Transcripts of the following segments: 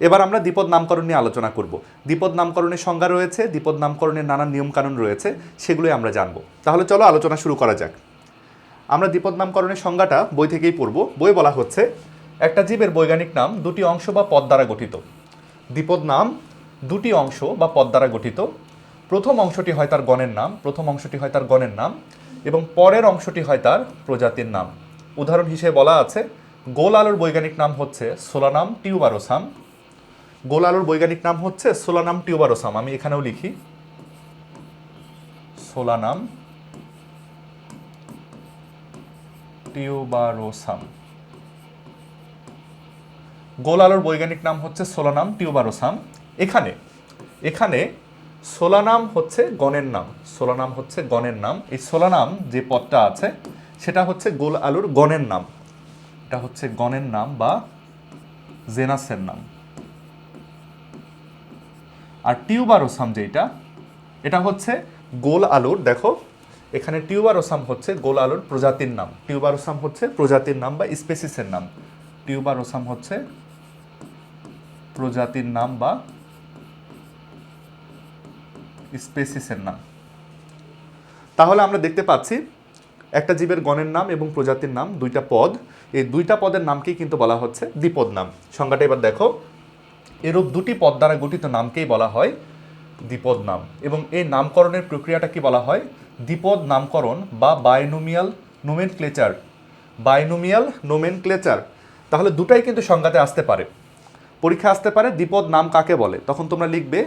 এবার আমরা দ্বিপদ নামকরণ নিয়ে আলোচনা করব। দ্বিপদ নামকরণের সংজ্ঞা রয়েছে, দ্বিপদ নামকরণের নানান নিয়মকানুন রয়েছে, সেগুলোই আমরা জানব। তাহলে চলো আলোচনা শুরু করা যাক। আমরা দ্বিপদ নামকরণের সংজ্ঞাটা বই থেকেই পড়ব। বই বলা হচ্ছে, একটা জীবের বৈজ্ঞানিক নাম দুটি অংশ বা পদ দ্বারা গঠিত। দ্বিপদ নাম দুটি অংশ বা পদ দ্বারা গঠিত। প্রথম অংশটি হয় তার গণের নাম, প্রথম অংশটি হয় তার গণের নাম, এবং পরের অংশটি হয় তার প্রজাতির নাম। উদাহরণ হিসেবে বলা আছে, গোল আলোর বৈজ্ঞানিক নাম হচ্ছে সোলানাম টিউবারোসাম। গোল আলুর বৈজ্ঞানিক নাম হচ্ছে সোলানাম টিউবারোসাম। আমি এখানেও লিখি। সোলানাম টিউবারোসাম। গোল আলুর বৈজ্ঞানিক নাম হচ্ছে সোলানাম টিউবারোসাম। এখানে এখানে সোলানাম হচ্ছে গণের নাম। সোলানাম হচ্ছে গণের নাম। এই সোলানাম যে পদটা আছে, সেটা হচ্ছে গোল আলুর গণের নাম। এটা হচ্ছে গণের নাম বা জেনাসের নাম। আর টিউবারোসাম যেটা এটা হচ্ছে গোল আলুর, দেখো, এখানে টিউবারোসাম হচ্ছে গোল আলুর প্রজাতির নাম। টিউবারোসাম হচ্ছে প্রজাতির নাম বা স্পেসিসের নাম। টিউবারোসাম হচ্ছে প্রজাতির নাম বা স্পেসিসের নাম। তাহলে আমরা দেখতে পাচ্ছি একটা জীবের গণের নাম এবং প্রজাতির নাম, দুইটা পদ। এই দুইটা পদের নামকেই কিন্তু বলা হচ্ছে দ্বিপদ নাম। সংজ্ঞাটা এবার দেখো। এরূপ দুটি পদ দ্বারা গঠিত নামকেই বলা হয় দ্বিপদ নাম। এবং এই নামকরণের প্রক্রিয়াটা কি বলা হয়? দ্বিপদ নামকরণ বা বাইনোমিয়াল নোমেন ক্লেচার বাইনোমিয়াল নোমেন ক্লেচার তাহলে দুটাই কিন্তু সংজ্ঞাতে আসতে পারে। পরীক্ষা আসতে পারে দ্বিপদ নাম কাকে বলে? তখন তোমরা লিখবে,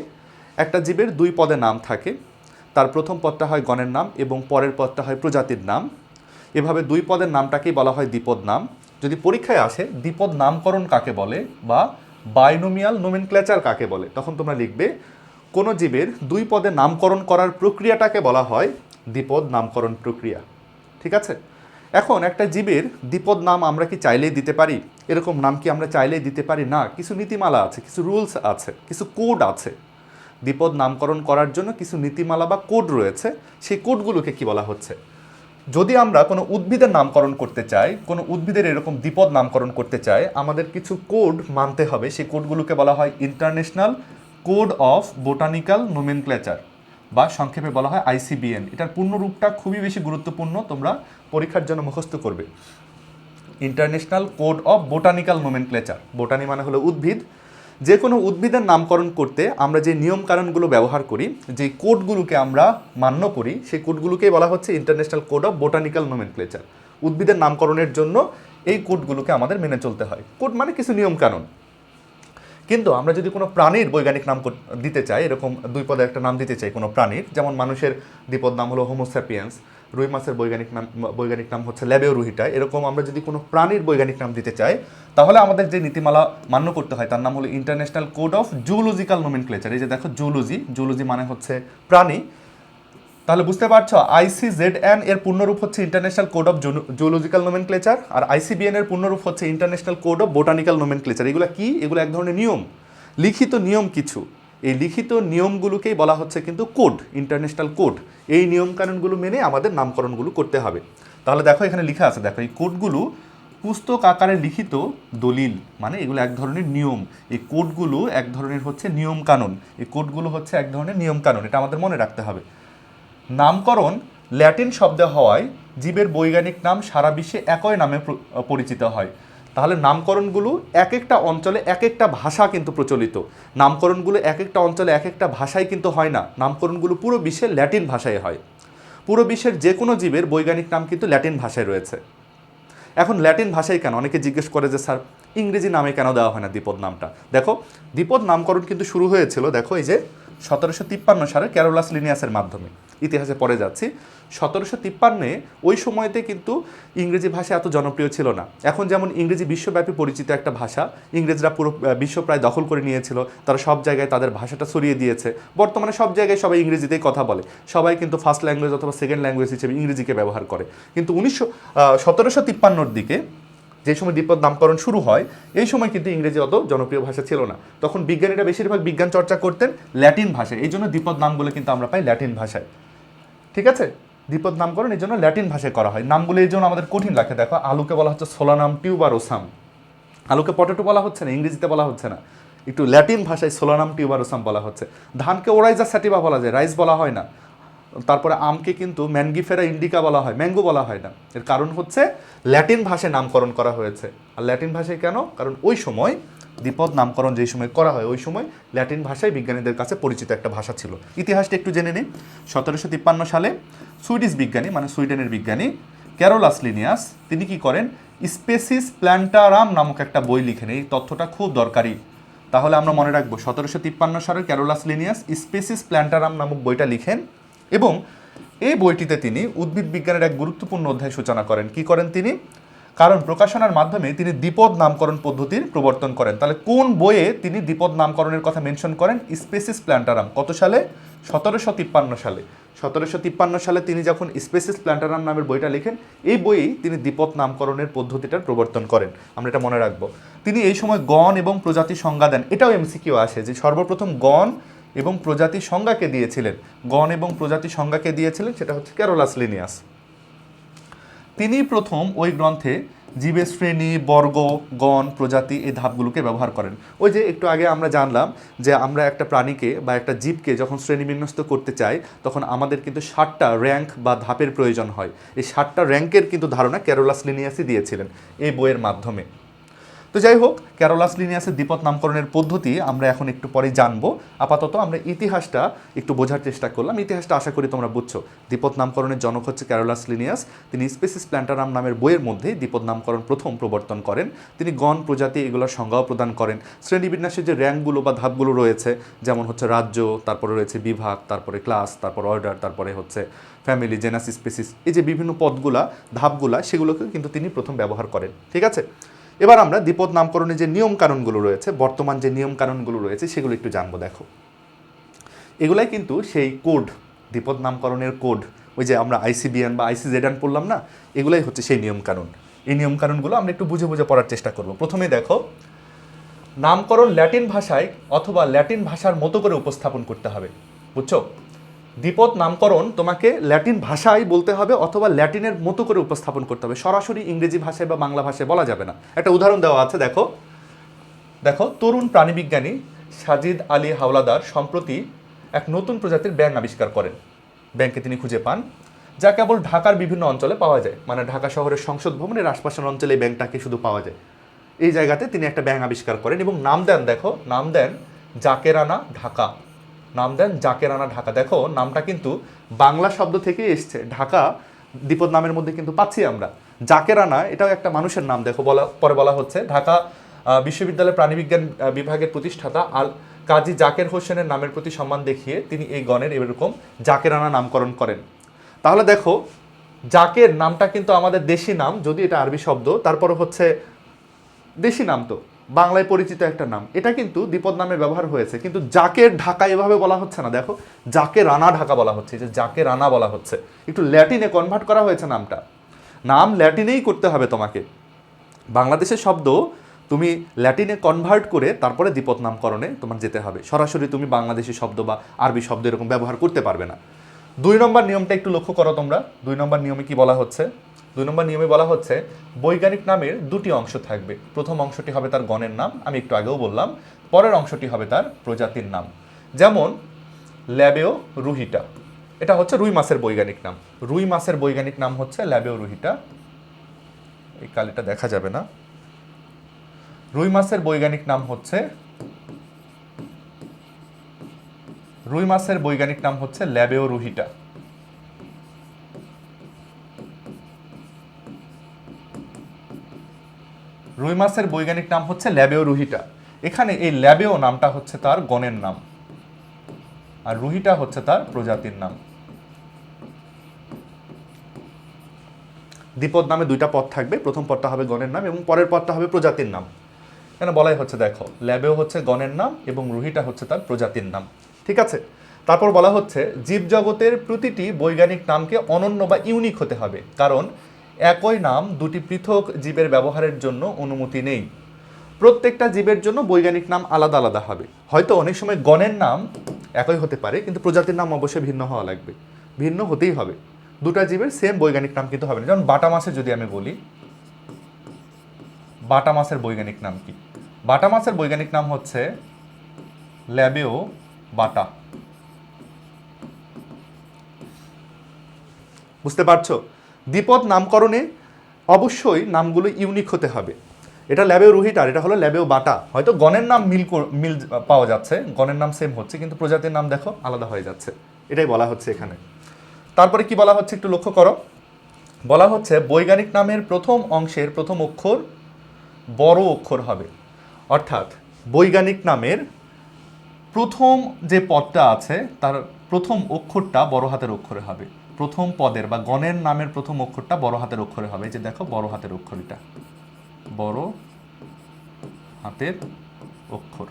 একটা জীবের দুই পদে নাম থাকে। তার প্রথম পদটা হয় গণের নাম এবং পরের পদটা হয় প্রজাতির নাম। এভাবে দুই পদের নামটাকেই বলা হয় দ্বিপদ নাম। যদি পরীক্ষায় আসে, দ্বিপদ নামকরণ কাকে বলে বা বাইনোমিয়াল নোমেনক্লেচার কাকে বলে? তখন তোমরা লিখবে, কোনো জীবের দুই পদে নামকরণ করার প্রক্রিয়াটাকে বলা হয় দ্বিপদ নামকরণ প্রক্রিয়া। ঠিক আছে? এখন একটা জীবের দ্বিপদ নাম আমরা কি চাইলেই দিতে পারি? এরকম নাম কি আমরা চাইলেই দিতে পারি? না, কিছু নীতিমালা আছে, কিছু রুলস আছে, কিছু কোড আছে। দ্বিপদ নামকরণ করার জন্য কিছু নীতিমালা বা কোড রয়েছে, সেই কোডগুলোকে কি বলা হচ্ছে? যদি আমরা কোনো উদ্ভিদের নামকরণ করতে চাই, কোনো উদ্ভিদের এরকম দ্বিপদ নামকরণ করতে চাই, আমাদের কিছু কোড মানতে হবে। সেই কোডগুলোকে বলা হয় international code of botanical nomenclature বা সংক্ষেপে বলা হয় আইসিবিএন। এটার পূর্ণ রূপটা খুবই বেশি গুরুত্বপূর্ণ, তোমরা পরীক্ষার জন্য মুখস্থ করবে। International code of botanical nomenclature. Botany মানে হলো উদ্ভিদ। যে কোনো উদ্ভিদের নামকরণ করতে আমরা যে নিয়ম কানুনগুলো ব্যবহার করি, যে কোডগুলোকে আমরা মান্য করি, সেই কোডগুলোকেই বলা হচ্ছে international code of botanical nomenclature উদ্ভিদের নামকরণের জন্য এই কোডগুলোকে আমাদের মেনে চলতে হয়। কোড মানে কিছু নিয়ম কানুন কিন্তু আমরা যদি কোনো প্রাণীর বৈজ্ঞানিক নাম দিতে চাই, এরকম দুই পদে একটা নাম দিতে চাই কোনো প্রাণীর, যেমন মানুষের দ্বিপদ নাম হলো হোমোস্যাপিয়েন্স রুই মাছের বৈজ্ঞানিক নাম বৈজ্ঞানিক নাম হচ্ছে ল্যাবেও রুহিটা। এরকম আমরা যদি কোনো প্রাণীর বৈজ্ঞানিক নাম দিতে চাই, তাহলে আমাদের যে নীতিমালা মান্য করতে হয়, তার নাম হলো international code of zoological nomenclature এই যে দেখো জুলজি জুলজি মানে হচ্ছে প্রাণী। তাহলে বুঝতে পারছ আইসিজেড এন এর পূর্ণরূপ হচ্ছে international code of zoological nomenclature R ICBN এর পূর্ণরূপ হচ্ছে international code of botanical nomenclature এগুলো কি? এগুলো এক ধরনের নিয়ম। লিখিত নিয়ম কিছু। এই লিখিত নিয়মগুলোকেই বলা হচ্ছে কিন্তু কোড, ইন্টারন্যাশনাল কোড। এই নিয়মকানুনগুলো মেনে আমাদের নামকরণগুলো করতে হবে। তাহলে দেখো এখানে লেখা আছে, দেখো এই কোডগুলো পুস্তক আকারে লিখিত দলিল মানে এগুলো এক ধরনের নিয়ম। এই কোডগুলো এক ধরনের হচ্ছে নিয়ম কানুন এই কোডগুলো হচ্ছে এক ধরনের নিয়ম কানুন এটা আমাদের মনে রাখতে হবে। নামকরণ ল্যাটিন শব্দ হওয়ায় জীবের বৈজ্ঞানিক নাম সারা বিশ্বে একই নামে পরিচিত হয়। তাহলে নামকরণগুলো এক একটা অঞ্চলে এক একটা ভাষা কিন্তু প্রচলিত। নামকরণগুলো এক একটা অঞ্চলে এক একটা ভাষায় কিন্তু হয় না। নামকরণগুলো পুরো বিশ্বে ল্যাটিন ভাষায় হয়। পুরো বিশ্বের যে কোনো জীবের বৈজ্ঞানিক নাম কিন্তু ল্যাটিন ভাষায় রয়েছে। এখন ল্যাটিন ভাষায় কেন? অনেকে জিজ্ঞেস করে যে, স্যার, ইংরেজি নামে কেন দেওয়া হয় না দ্বিপদ নামটা? দেখো, দ্বিপদ নামকরণ কিন্তু শুরু হয়েছিল, দেখো এই যে সতেরোশো তিপ্পান্ন সালে ক্যারোলাস লিনিয়াসের মাধ্যমে। ইতিহাসে পড়ে যাচ্ছি। সতেরোশো তিপ্পান্নে ওই সময়তে কিন্তু ইংরেজি ভাষা এত জনপ্রিয় ছিল না। এখন যেমন ইংরেজি বিশ্বব্যাপী পরিচিত একটা ভাষা, ইংরেজরা পুরো বিশ্ব প্রায় দখল করে নিয়েছিল। তারা সব জায়গায় তাদের ভাষাটা ছড়িয়ে দিয়েছে। বর্তমানে সব জায়গায় সবাই ইংরেজিতেই কথা বলে। সবাই কিন্তু ফার্স্ট ল্যাঙ্গুয়েজ অথবা সেকেন্ড ল্যাঙ্গুয়েজ হিসেবে ইংরেজিকে ব্যবহার করে। কিন্তু উনিশশো সতেরোশো তিপ্পান্নর দিকে যে সময় দ্বিপদ নামকরণ শুরু হয়, এই সময় কিন্তু ইংরেজি অত জনপ্রিয় ভাষা ছিল না। তখন বিজ্ঞানীরা বেশিরভাগ বিজ্ঞান চর্চা করতেন ল্যাটিন ভাষায়। এই জন্য দ্বিপদ নামগুলো কিন্তু আমরা পাই ল্যাটিন ভাষায়। ঠিক আছে? দ্বিপদ নামকরণ এই জন্য ল্যাটিন ভাষায় করা হয়। নামগুলো এই জন্য আমাদের কঠিন লাগে। দেখো, আলুকে বলা হচ্ছে সোলানাম টিউবারোসাম। আলুকে পটেটো বলা হচ্ছে না, ইংরেজিতে বলা হচ্ছে না। একটু ল্যাটিন ভাষায় সোলানাম টিউবারোসাম বলা হচ্ছে। ধানকে ওরাইজা স্যাটিভা বলা যায়, রাইস বলা হয় না। তারপরে আমকে কিন্তু ম্যানগিফেরা ইন্ডিকা বলা হয়, ম্যাঙ্গো বলা হয় না। এর কারণ হচ্ছে ল্যাটিন ভাষায় নামকরণ করা হয়েছে। আর ল্যাটিন ভাষায় কেন? কারণ ওই সময় দ্বিপদ নামকরণ যেই সময় করা হয়, ওই সময় ল্যাটিন ভাষায় বিজ্ঞানীদের কাছে পরিচিত একটা ভাষা ছিল। ইতিহাসটা একটু জেনে নিই। সতেরোশো তিপ্পান্ন সালে সুইডিশ বিজ্ঞানী মানে সুইডেনের বিজ্ঞানী ক্যারোলাস লিনিয়াস, তিনি কি করেন? স্পেসিস প্ল্যান্টারাম নামক একটা বই লিখেন। এই তথ্যটা খুব দরকারি। তাহলে আমরা মনে রাখব, সতেরোশো তিপ্পান্ন সালের ক্যারোলাস লিনিয়াস স্পেসিস প্ল্যান্টারাম নামক বইটা লিখেন। এবং এই বইটিতে তিনি উদ্ভিদ বিজ্ঞানের এক গুরুত্বপূর্ণ অধ্যায় সূচনা করেন। কি করেন তিনি? কারণ প্রকাশনার মাধ্যমে তিনি দ্বিপদ নামকরণ পদ্ধতির প্রবর্তন করেন। তাহলে কোন বইয়ে তিনি দ্বিপদ নামকরণের কথা মেনশন করেন? Species Plantarum. কত সালে? সতেরোশো তিপ্পান্ন সালে। সতেরোশো তিপ্পান্ন সালে তিনি যখন স্পেসিস প্ল্যান্টারাম নামের বইটা লেখেন, এই বইয়েই তিনি দ্বিপদ নামকরণের পদ্ধতিটার প্রবর্তন করেন। আমরা এটা মনে রাখব। তিনি এই সময় গণ এবং প্রজাতি সংজ্ঞা দেন। এটাও এমসিকিউ আসে যে সর্বপ্রথম গণ এবং প্রজাতি সংজ্ঞাকে দিয়েছিলেন। গণ এবং প্রজাতি সংজ্ঞাকে দিয়েছিলেন, সেটা হচ্ছে ক্যারোলাস লিনিয়াস তিনি প্রথম ওই গ্রন্থে জীবের শ্রেণি, বর্গ, গণ, প্রজাতি এই ধাপগুলোকে ব্যবহার করেন। ওই যে একটু আগে আমরা জানলাম যে আমরা একটা প্রাণীকে বা একটা জীবকে যখন শ্রেণীবিন্যস্ত করতে চাই, তখন আমাদের কিন্তু ষাটটা র্যাঙ্ক বা ধাপের প্রয়োজন হয়। এই ষাটটা র্যাঙ্কের কিন্তু ধারণা ক্যারোলাস লিনিয়াসই দিয়েছিলেন এই বইয়ের মাধ্যমে। তো যাই হোক ক্যারোলাস লিনিয়াসের দ্বিপদ নামকরণের পদ্ধতি আমরা এখন একটু পরে জানব। আপাতত আমরা ইতিহাসটা একটু বোঝার চেষ্টা করলাম। ইতিহাসটা আশা করি তোমরা বুঝছ। দ্বিপদ নামকরণের জনক হচ্ছে ক্যারোলাস লিনিয়াস তিনি স্পেসিস প্ল্যান্টারাম নামের বইয়ের মধ্যেই দ্বিপদ নামকরণ প্রথম প্রবর্তন করেন। তিনি গণ, প্রজাতি এগুলোর সংজ্ঞাও প্রদান করেন। শ্রেণীবিন্যাসের যে র্যাঙ্কগুলো বা ধাপগুলো রয়েছে, যেমন হচ্ছে রাজ্য, তারপরে রয়েছে বিভাগ, তারপরে ক্লাস তারপর অর্ডার তারপরে হচ্ছে ফ্যামিলি জেনাস স্পেসিস এই যে বিভিন্ন পদগুলা, ধাপগুলা, সেগুলোকে কিন্তু তিনি প্রথম ব্যবহার করেন। ঠিক আছে? এবার আমরা দ্বিপদ নামকরণের যে নিয়ম কানুনগুলো রয়েছে, বর্তমান যে নিয়ম কানুনগুলো রয়েছে, সেগুলো একটু জানব, দেখো। এগুলাই কিন্তু সেই কোড, দ্বিপদ নামকরণের কোড, ওই যে আমরা আইসিবিএন বা আইসিজেডান পড়লাম না, এগুলাই হচ্ছে সেই নিয়ম কানুন এই নিয়ম কানুনগুলো আমরা একটু বুঝে বুঝে পড়ার চেষ্টা করব। প্রথমে দেখো, নামকরণ ল্যাটিন ভাষায় অথবা ল্যাটিন ভাষার মতো করে উপস্থাপন করতে হবে, বুঝছ? দ্বিপদ নামকরণ তোমাকে ল্যাটিন ভাষায় বলতে হবে অথবা ল্যাটিনের মতো করে উপস্থাপন করতে হবে। সরাসরি ইংরেজি ভাষায় বা বাংলা ভাষায় বলা যাবে না। একটা উদাহরণ দেওয়া আছে, দেখো। দেখো, তরুণ প্রাণীবিজ্ঞানী সাজিদ আলী হাওলাদার সম্প্রতি এক নতুন প্রজাতির ব্যাঙ আবিষ্কার করেন। ব্যাংকে তিনি খুঁজে পান, যা কেবল ঢাকার বিভিন্ন অঞ্চলে পাওয়া যায়। মানে ঢাকা শহরের সংসদ ভবনের আশপাশের অঞ্চলে এই ব্যাংকটাকে শুধু পাওয়া যায়। এই জায়গাতে তিনি একটা ব্যাঙ আবিষ্কার করেন এবং নাম দেন, দেখো, নাম দেন জাকেরানা ঢাকা। নাম দেন জাকেরানা ঢাকা। দেখো, নামটা কিন্তু বাংলা শব্দ থেকেই এসছে। ঢাকা, দ্বিপদ নামের মধ্যে কিন্তু পাচ্ছি আমরা। জাকেরানা এটাও একটা মানুষের নাম, দেখো, বলা, পরে বলা হচ্ছে। ঢাকা বিশ্ববিদ্যালয়ের প্রাণীবিজ্ঞান বিভাগের প্রতিষ্ঠাতা আল কাজী জাকের হোসেনের নামের প্রতি সম্মান দেখিয়ে তিনি এই গণের এরকম জাকের আনা নামকরণ করেন। তাহলে দেখো, জাকের নামটা কিন্তু আমাদের দেশি নাম, যদি এটা আরবি শব্দ, তারপরে হচ্ছে দেশি নাম তো। বাংলায় পরিচিত একটা নাম। এটা কিন্তু দ্বিপদ নামে ব্যবহার হয়েছে, কিন্তু যাকে ঢাকা এভাবে বলা হচ্ছে না। দেখো যাকে রানা ঢাকা বলা হচ্ছে যে যাকে রানা বলা হচ্ছে। একটু ল্যাটিনে কনভার্ট করা হয়েছে নামটা। নাম ল্যাটিনেই করতে হবে তোমাকে। বাংলাদেশের শব্দ তুমি ল্যাটিনে কনভার্ট করে তারপরে দ্বিপদ নামকরণে তোমার যেতে হবে। সরাসরি তুমি বাংলাদেশি শব্দ বা আরবি শব্দ এরকম ব্যবহার করতে পারবে না। দুই নম্বর নিয়মটা একটু লক্ষ্য করো তোমরা। দুই নম্বর নিয়মে কি বলা হচ্ছে? দুই নম্বর নিয়মে বলা হচ্ছে, বৈজ্ঞানিক নামের দুটি অংশ থাকবে। প্রথম অংশটি হবে তার গণের নাম, আমি একটু আগেও বললাম। পরের অংশটি হবে তার প্রজাতির নাম। যেমন, ল্যাবেও রুহিটা। এটা হচ্ছে রুই মাছের বৈজ্ঞানিক নাম। রুই মাছের বৈজ্ঞানিক নাম হচ্ছে ল্যাবেও রুহিটা। এই কালিটা দেখা যাবে না। রুই মাছের বৈজ্ঞানিক নাম হচ্ছে, রুই মাছের বৈজ্ঞানিক নাম হচ্ছে ল্যাবেও রুহিটা। রুই মাছের বৈজ্ঞানিক নাম হচ্ছে ল্যাবেও রুহিটা। এখানে এই ল্যাবেও নামটা হচ্ছে তার গণের নাম। আর রুহিটা হচ্ছে তার প্রজাতির নাম। দ্বিপদ নামে দুইটা পদ থাকবে। প্রথম পদটা হবে গণের নাম এবং পরের পদটা হবে প্রজাতির নাম। কেন বলাই হচ্ছে, দেখো, ল্যাবেও হচ্ছে গণের নাম এবং রুহিটা হচ্ছে তার প্রজাতির নাম। ঠিক আছে? তারপর বলা হচ্ছে, জীবজগতের প্রতিটি বৈজ্ঞানিক নামকে অনন্য বা ইউনিক হতে হবে। কারণ একই নাম দুটি পৃথক জীবের ব্যবহারের জন্য অনুমতি নেই। প্রত্যেকটা জীবের জন্য বৈজ্ঞানিক নাম আলাদা আলাদা হবে। হয়তো অনেক সময় গণের নাম একই হতে পারে, কিন্তু প্রজাতির নাম অবশ্যই ভিন্ন হওয়া লাগবে। ভিন্ন হতেই হবে। দুটা জীবের সেম বৈজ্ঞানিক নাম কিন্তু হবে না। যেমন বাটা মাছের যদি আমি বলি, বাটা মাছের বৈজ্ঞানিক নাম কি? বাটা মাছের বৈজ্ঞানিক নাম হচ্ছে ল্যাবেও বাটা। বুঝতে পারছ? দ্বিপদ নামকরণে অবশ্যই নামগুলো ইউনিক হতে হবে। এটা ল্যাবেও রুহিটার এটা হলো ল্যাবেও বাটা। হয়তো গণের নাম মিল মিল পাওয়া যাচ্ছে। গণের নাম সেম হচ্ছে, কিন্তু প্রজাতির নাম দেখো আলাদা হয়ে যাচ্ছে। এটাই বলা হচ্ছে এখানে। তারপরে কি বলা হচ্ছে একটু লক্ষ্য করো। বলা হচ্ছে বৈজ্ঞানিক নামের প্রথম অংশের প্রথম অক্ষর বড় অক্ষর হবে। অর্থাৎ বৈজ্ঞানিক নামের প্রথম যে পদটা আছে, তার প্রথম অক্ষরটা বড় হাতের অক্ষরে হবে। প্রথম পদের বা গণের নামের প্রথম অক্ষরটা বড় হাতের অক্ষরে হবে। যে দেখো, বড় হাতের অক্ষর এটা বড় হাতের অক্ষর।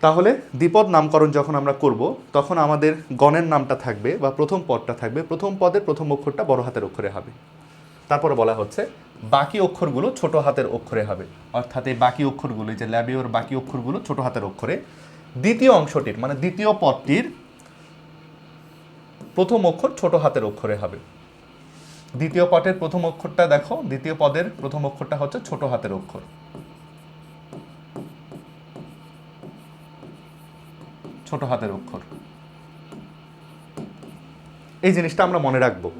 তাহলে দ্বিপদ নামকরণ যখন আমরা করব, তখন আমাদের গণের নামটা থাকবে বা প্রথম পদটা থাকবে। প্রথম পদের প্রথম অক্ষরটা বড় হাতের অক্ষরে হবে। তারপরে বলা হচ্ছে, বাকি অক্ষরগুলো ছোট হাতের অক্ষরে হবে। অর্থাৎ এই বাকি অক্ষরগুলো যে ল্যাবিওর বাকি অক্ষরগুলো ছোট হাতের অক্ষরে। দ্বিতীয় অংশটির মানে দ্বিতীয় পদটির প্রথম অক্ষর ছোট হাতের অক্ষরে হবে। দ্বিতীয় পদের প্রথম অক্ষরটা দেখো, দ্বিতীয় পদের প্রথম অক্ষরটা হচ্ছে ছোট হাতের অক্ষর। ছোট হাতের অক্ষর। এই জিনিসটা আমরা মনে রাখব।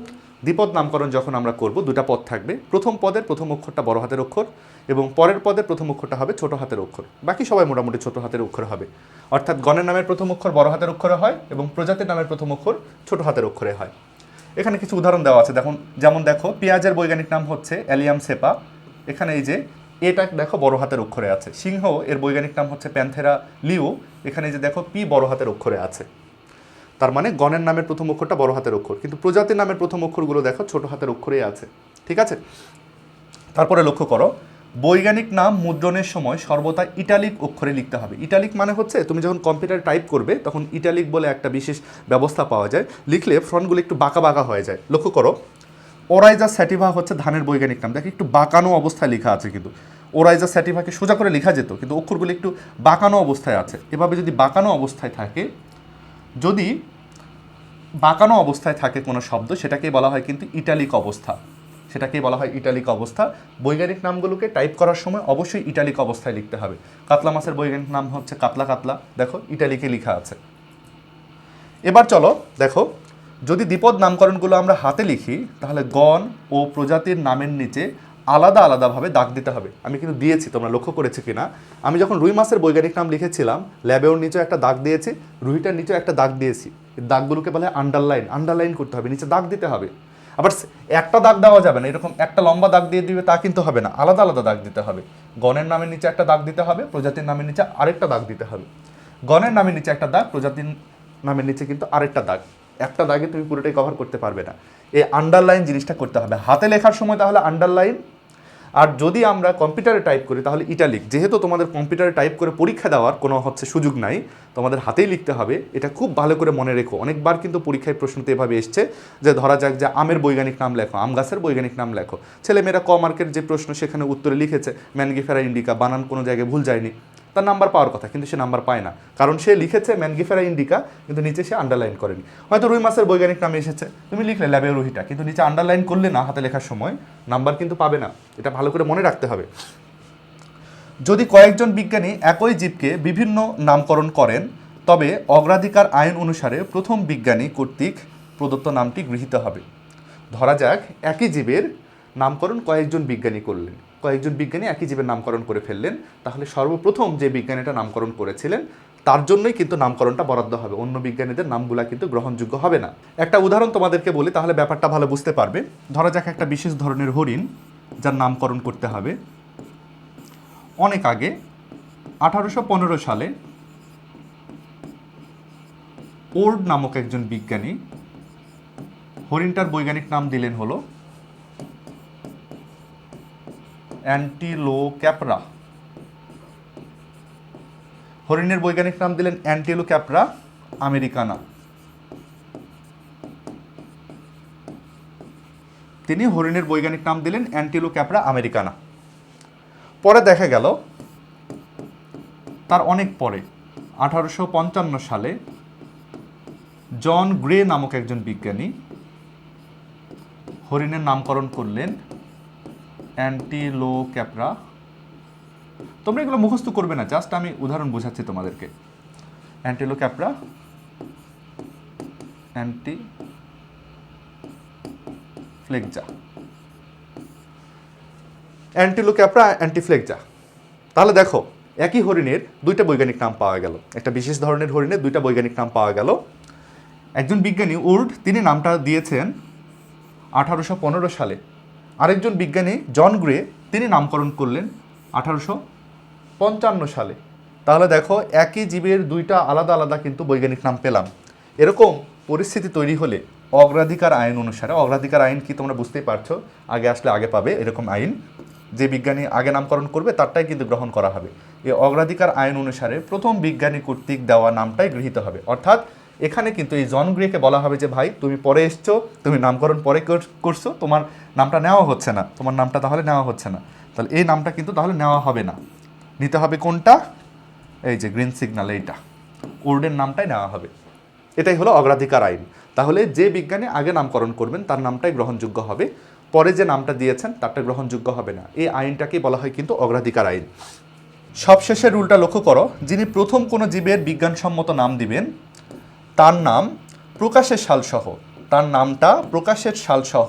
দ্বিপদ নামকরণ যখন আমরা করব, দুটা পদ থাকবে। প্রথম পদের প্রথম অক্ষরটা বড় হাতের অক্ষর এবং পরের পদের প্রথম অক্ষরটা হবে ছোট হাতের অক্ষর। বাকি সবাই মোটামুটি ছোট হাতের অক্ষর হবে। অর্থাৎ গণের নামের প্রথম অক্ষর বড় হাতের অক্ষরে হয় এবং প্রজাতির নামের প্রথম অক্ষর ছোট হাতের অক্ষরে হয়। এখানে কিছু উদাহরণ দেওয়া আছে। দেখুন, যেমন দেখো, পেঁয়াজের বৈজ্ঞানিক নাম হচ্ছে অ্যালিয়াম সেপা। এখানে এই যে, এটা দেখো বড় হাতের অক্ষরে আছে। সিংহ এর বৈজ্ঞানিক নাম হচ্ছে প্যান্থেরা লিও। এখানে যে দেখো, পি বড় হাতের অক্ষরে আছে। তার মানে গণের নামের প্রথম অক্ষরটা বড় হাতের অক্ষর। কিন্তু প্রজাতির নামের প্রথম অক্ষরগুলো দেখো, ছোট হাতের অক্ষরেই আছে। ঠিক আছে? তারপরে লক্ষ্য করো, বৈজ্ঞানিক নাম মুদ্রণের সময় সর্বদা ইটালিক অক্ষরে লিখতে হবে। ইটালিক মানে হচ্ছে, তুমি যখন কম্পিউটার টাইপ করবে, তখন ইটালিক বলে একটা বিশেষ ব্যবস্থা পাওয়া যায়। লিখলে ফ্রন্টগুলো একটু বাঁকা বাঁকা হয়ে যায়। লক্ষ্য করো, ওরাইজা স্যাটিভা হচ্ছে ধানের বৈজ্ঞানিক নাম। দেখো, একটু বাঁকানো অবস্থায় লেখা আছে কিন্তু। ওরাইজা স্যাটিভাকে সোজা করে লেখা যেত, কিন্তু অক্ষরগুলো একটু বাঁকানো অবস্থায় আছে। এভাবে যদি বাঁকানো অবস্থায় থাকে যদি বাঁকানো অবস্থায় থাকে কোনো শব্দ, সেটাকেই বলা হয় কিন্তু ইটালিক অবস্থা। সেটাকেই বলা হয় ইটালিক অবস্থা। বৈজ্ঞানিক নামগুলোকে টাইপ করার সময় অবশ্যই ইটালিক অবস্থায় লিখতে হবে। কাতলা মাছের বৈজ্ঞানিক নাম হচ্ছে কাতলা কাতলা। দেখো, ইটালিকে লেখা আছে। এবার চলো, দেখো, যদি দ্বিপদ নামকরণগুলো আমরা হাতে লিখি, তাহলে গণ ও প্রজাতির নামের নিচে আলাদা আলাদাভাবে দাগ দিতে হবে। আমি কিন্তু দিয়েছি, তোমরা লক্ষ্য করেছি কি না আমি যখন রুই মাছের বৈজ্ঞানিক নাম লিখেছিলাম ল্যাবেওর নিচে একটা দাগ দিয়েছি, রুইটার নিচেও একটা দাগ দিয়েছি। দাগগুলোকে বলে আন্ডারলাইন আন্ডারলাইন করতে হবে, নিচে দাগ দিতে হবে। আবার একটা দাগ দেওয়া যাবে না, এরকম একটা লম্বা দাগ দিয়ে দিবে তা কিন্তু হবে না, আলাদা আলাদা দাগ দিতে হবে। গণের নামের নিচে একটা দাগ দিতে হবে, প্রজাতির নামের নিচে আরেকটা দাগ দিতে হবে। গণের নামের নিচে একটা দাগ, প্রজাতির নামের নিচে কিন্তু আরেকটা দাগ। একটা দাগে তুমি পুরোটাই কভার করতে পারবে না। এই আন্ডারলাইন জিনিসটা করতে হবে। হাতে লেখার সময় তাহলে আন্ডারলাইন আর যদি আমরা কম্পিউটারে টাইপ করি, তাহলে ইটালিক। যেহেতু তোমাদের কম্পিউটারে টাইপ করে পরীক্ষা দেওয়ার কোনো হচ্ছে সুযোগ নাই, তোমাদের হাতেই লিখতে হবে। এটা খুব ভালো করে মনে রেখো। অনেকবার কিন্তু পরীক্ষায় প্রশ্নতে এভাবে এসছে যে ধরা যাক যে আমের বৈজ্ঞানিক নাম লেখো, আম গাছের বৈজ্ঞানিক নাম লেখো। ছেলেমেয়েরা ক মার্কের যে প্রশ্ন সেখানে উত্তরে লিখেছে ম্যানগিফেরা ইন্ডিকা, বানান কোনো জায়গায় ভুল যায়নি। তার নাম্বার পাওয়ার কথা, কিন্তু সে নাম্বার পায় না। কারণ সে লিখেছে ম্যানগিফেরা ইন্ডিকা কিন্তু নিচে সে আন্ডারলাইন করেনি। হয়তো রুই মাছের বৈজ্ঞানিক নামে এসেছে। তুমি লিখলে ল্যাবে রুহিটা, কিন্তু নিচে আন্ডারলাইন করলে না, হাতে লেখার সময় নাম্বার কিন্তু পাবে না। এটা ভালো করে মনে রাখতে হবে। যদি কয়েকজন বিজ্ঞানী একই জীবকে বিভিন্ন নামকরণ করেন, তবে অগ্রাধিকার আইন অনুসারে প্রথম বিজ্ঞানী কর্তৃক প্রদত্ত নামটি গৃহীত হবে। ধরা যাক, একই জীবের নামকরণ কয়েকজন বিজ্ঞানী করলেন। কয়েকজন বিজ্ঞানী একই জীবের নামকরণ করে ফেললেন। তাহলে সর্বপ্রথম যে বিজ্ঞানীটা নামকরণ করেছিলেন, তার জন্যই কিন্তু নামকরণটা বরাদ্দ হবে। অন্য বিজ্ঞানীদের নামগুলা কিন্তু গ্রহণযোগ্য হবে না। একটা উদাহরণ তোমাদেরকে বলি, তাহলে ব্যাপারটা ভালো বুঝতে পারবে। ধরা যাক একটা বিশেষ ধরনের হরিণ যার নামকরণ করতে হবে। অনেক আগে, আঠারোশো পনেরো সালে, ওর্ড নামক একজন বিজ্ঞানী হরিণটার বৈজ্ঞানিক নাম দিলেন হলো অ্যান্টিলো ক্যাপরা হরিণের বৈজ্ঞানিক নাম দিলেন অ্যান্টিলো ক্যাপরা আমেরিকানা। তিনি হরিণের বৈজ্ঞানিক নাম দিলেন অ্যান্টিলো ক্যাপরা আমেরিকানা। পরে দেখা গেল, তার অনেক পরে, আঠারোশো পঞ্চান্ন সালে, জন গ্রে নামক একজন বিজ্ঞানী হরিণের নামকরণ করলেন অ্যান্টিলো ক্যাপরা তোমরা এগুলো মুখস্থ করবে না, জাস্ট আমি উদাহরণ বোঝাচ্ছি তোমাদেরকে। অ্যান্টিলো ক্যাপরা অ্যান্টি ফ্লেকজা অ্যান্টিলো ক্যাপরা অ্যান্টি অ্যান্টিফ্লেকজা তাহলে দেখো, একই হরিণের দুইটা বৈজ্ঞানিক নাম পাওয়া গেল। একটা বিশেষ ধরনের হরিণের দুইটা বৈজ্ঞানিক নাম পাওয়া গেল। একজন বিজ্ঞানী উর্ড, তিনি নামটা দিয়েছেন আঠারোশো পনেরো সালে। আরেকজন বিজ্ঞানী, জন গ্রে, তিনি নামকরণ করলেন আঠারোশো পঞ্চান্ন সালে। তাহলে দেখো, একই জীবের দুইটা আলাদা আলাদা কিন্তু বৈজ্ঞানিক নাম পেলাম। এরকম পরিস্থিতি তৈরি হলে অগ্রাধিকার আইন অনুসারে, অগ্রাধিকার আইন কি তোমরা বুঝতেই পারছ, আগে আসলে আগে পাবে এরকম আইন। যে বিজ্ঞানী আগে নামকরণ করবে, তারটাই কিন্তু গ্রহণ করা হবে। এই অগ্রাধিকার আইন অনুসারে প্রথম বিজ্ঞানী কর্তৃক দেওয়া নামটাই গৃহীত হবে। অর্থাৎ এখানে কিন্তু এই জন গ্রেকে বলা হবে যে, ভাই, তুমি পরে এসছো, তুমি নামকরণ পরে করছ, তোমার নামটা নেওয়া হচ্ছে না, তোমার নামটা তাহলে নেওয়া হচ্ছে না। তাহলে এই নামটা কিন্তু তাহলে নেওয়া হবে না। নিতে হবে কোনটা? এই যে গ্রিন সিগন্যাল, এইটা। উর্ডের নামটাই নেওয়া হবে। এটাই হলো অগ্রাধিকার আইন। তাহলে যে বিজ্ঞানী আগে নামকরণ করবেন, তার নামটাই গ্রহণযোগ্য হবে। পরে যে নামটা দিয়েছেন, তারটা গ্রহণযোগ্য হবে না। এই আইনটাকেই বলা হয় কিন্তু অগ্রাধিকার আইন। সবশেষে রুলটা লক্ষ্য করো, যিনি প্রথম কোনো জীবের বিজ্ঞানসম্মত নাম দিবেন তার নাম প্রকাশের সালসহ। তার নামটা প্রকাশের সালসহ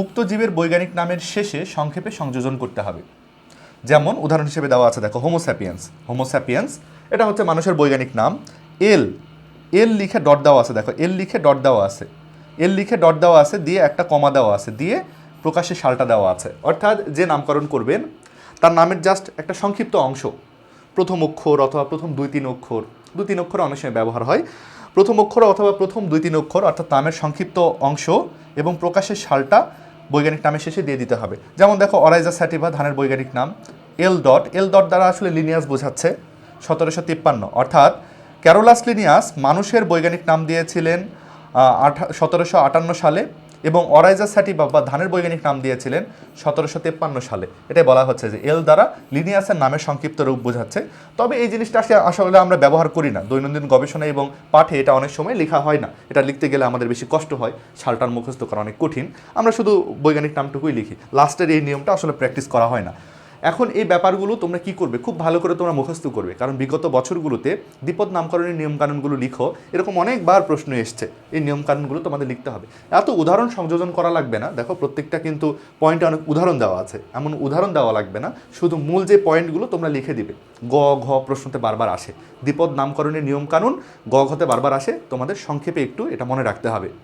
উক্ত জীবের বৈজ্ঞানিক নামের শেষে সংক্ষেপে সংযোজন করতে হবে। যেমন উদাহরণ হিসেবে দেওয়া আছে, দেখো হোমোস্যাপিয়েন্স হোমোস্যাপিয়েন্স এটা হচ্ছে মানুষের বৈজ্ঞানিক নাম। এল এল লিখে ডট দেওয়া আছে, দেখো এল লিখে ডট দেওয়া আছে। এল লিখে ডট দেওয়া আছে, দিয়ে একটা কমা দেওয়া আছে, দিয়ে প্রকাশের সালটা দেওয়া আছে। অর্থাৎ যে নামকরণ করবেন, তার নামের জাস্ট একটা সংক্ষিপ্ত অংশ। প্রথম অক্ষর অথবা প্রথম দুই তিন অক্ষর। দুই তিন অক্ষর অনেক সময় ব্যবহার হয়। প্রথম অক্ষর অথবা প্রথম দুই তিন অক্ষর, অর্থাৎ নামের সংক্ষিপ্ত অংশ এবং প্রকাশের সালটা বৈজ্ঞানিক নামের শেষে দিয়ে দিতে হবে। যেমন দেখো, অরাইজা স্যাটিভা, ধানের বৈজ্ঞানিক নাম। এল ডট এল ডট দ্বারা আসলে লিনিয়াস বোঝাচ্ছে সতেরোশো তিপ্পান্ন। অর্থাৎ ক্যারোলাস লিনিয়াস মানুষের বৈজ্ঞানিক নাম দিয়েছিলেন আঠা, সতেরোশো আটান্ন সালে এবং অরাইজা স্যাটিভা বা ধানের বৈজ্ঞানিক নাম দিয়েছিলেন সতেরোশো তেপ্পান্ন সালে। এটাই বলা হচ্ছে যে এল দ্বারা লিনিয়াসের নামের সংক্ষিপ্ত রূপ বোঝাচ্ছে। তবে এই জিনিসটা আসলে আসলে আমরা ব্যবহার করি না। দৈনন্দিন গবেষণা এবং পাঠে এটা অনেক সময় লেখা হয় না। এটা লিখতে গেলে আমাদের বেশি কষ্ট হয়। সালটার মুখস্থ করা অনেক কঠিন। আমরা শুধু বৈজ্ঞানিক নামটুকুই লিখি। লাস্টের এই নিয়মটা আসলে প্র্যাকটিস করা হয় না। এখন এই ব্যাপারগুলো তোমরা কি করবে? খুব ভালো করে তোমরা মুখস্থ করবে। কারণ বিগত বছরগুলোতে বিপদ নামকরণের নিয়মকানুনগুলো লিখো, এরকম অনেকবার প্রশ্ন এসছে। এই নিয়মকানুনগুলো তোমাদের লিখতে হবে। এত উদাহরণ সংযোজন করা লাগবে না। দেখো, প্রত্যেকটা কিন্তু পয়েন্টে অনেক উদাহরণ দেওয়া আছে। এমন উদাহরণ দেওয়া লাগবে না। শুধু মূল যে পয়েন্টগুলো তোমরা লিখে দিবে। গ, ঘ প্রশ্নতে বারবার আসে। বিপদ নামকরণের নিয়মকানুন গ, ঘতে বারবার আসে। তোমাদের সংক্ষেপে একটু এটা মনে রাখতে হবে।